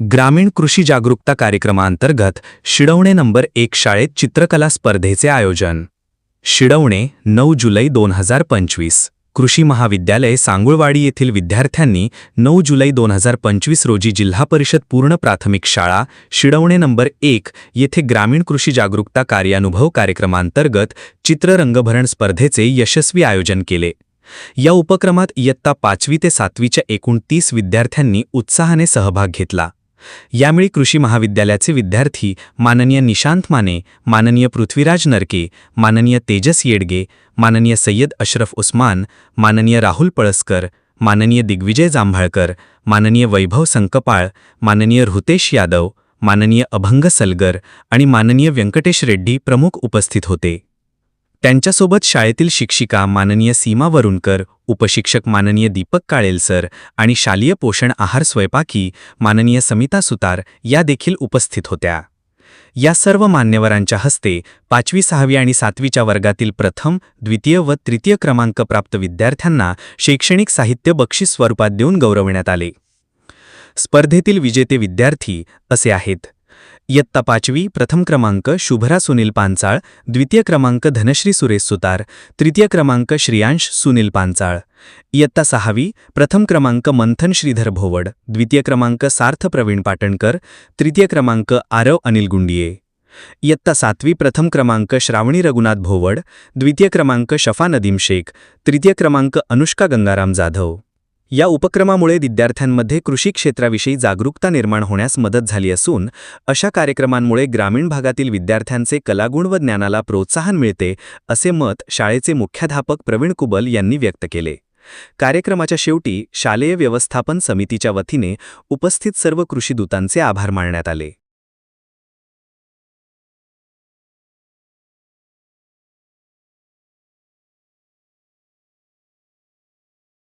ग्रामीण कृषी जागरूकता कार्यक्रमांतर्गत शिडवणे नंबर एक शाळेत चित्रकला स्पर्धेचे आयोजन. शिडवणे नऊ जुलै दोन हजार पंचवीस. कृषी महाविद्यालय सांगुळवाडी येथील विद्यार्थ्यांनी नऊ जुलै दोन हजार पंचवीस रोजी जिल्हा परिषद पूर्ण प्राथमिक शाळा शिडवणे नंबर एक येथे ग्रामीण कृषी जागरूकता कार्यानुभव कार्यक्रमांतर्गत चित्ररंगभरण स्पर्धेचे यशस्वी आयोजन केले. या उपक्रमात इयत्ता पाचवी ते सातवीच्या एकूण तीस विद्यार्थ्यांनी उत्साहाने सहभाग घेतला. यावेळी कृषी महाविद्यालयाचे विद्यार्थी माननीय निशांत माने माननीय पृथ्वीराज नरके माननीय तेजस येडगे माननीय सय्यद अशरफ उस्मान माननीय राहुल पळसकर माननीय दिग्विजय जांभाळकर माननीय वैभव संकपाळ माननीय ऋतेश यादव माननीय अभंग सलगर आणि माननीय व्यंकटेश रेड्डी प्रमुख उपस्थित होते. त्यांच्यासोबत शाळेतील शिक्षिका माननीय सीमा वरुणकर उपशिक्षक माननीय दीपक काळेल सर आणि शालेय पोषण आहार स्वयंपाकी माननीय समिता सुतार या देखील उपस्थित होत्या. या सर्व मान्यवरांच्या हस्ते पाचवी सहावी आणि सातवीच्या वर्गातील प्रथम द्वितीय व तृतीय क्रमांक प्राप्त विद्यार्थ्यांना शैक्षणिक साहित्य बक्षीस स्वरूपात देऊन गौरवण्यात आले. स्पर्धेतील विजेते विद्यार्थी असे आहेत. इयत्ता पाचवी प्रथम क्रमांक शुभरा सुनील पांचाळ द्वितीय क्रमांक धनश्री सुरेश सुतार तृतीय क्रमांक श्रियांश सुनील पांचाळ इयत्ता सहावी प्रथम क्रमांक मंथन श्रीधर भोवड द्वितीय क्रमांक सार्थ प्रवीण पाटणकर तृतीय क्रमांक आरव अनिल गुंडिये. इयत्ता सातवी प्रथम क्रमांक श्रावणी रघुनाथ भोवड द्वितीय क्रमांक शफा नदीम शेख तृतीय क्रमांक अनुष्का गंगाराम जाधव. या उपक्रमामुळे विद्यार्थ्यांमध्ये कृषी क्षेत्राविषयी जागरूकता निर्माण होण्यास मदत झाली असून अशा कार्यक्रमांमुळे ग्रामीण भागातील विद्यार्थ्यांचे कलागुण व ज्ञानाला प्रोत्साहन मिळते असे मत शाळेचे मुख्याध्यापक प्रवीण कुबल यांनी व्यक्त केले. कार्यक्रमाच्या शेवटी शालेय व्यवस्थापन समितीच्या वतीने उपस्थित सर्व कृषीदूतांचे आभार मानण्यात आले.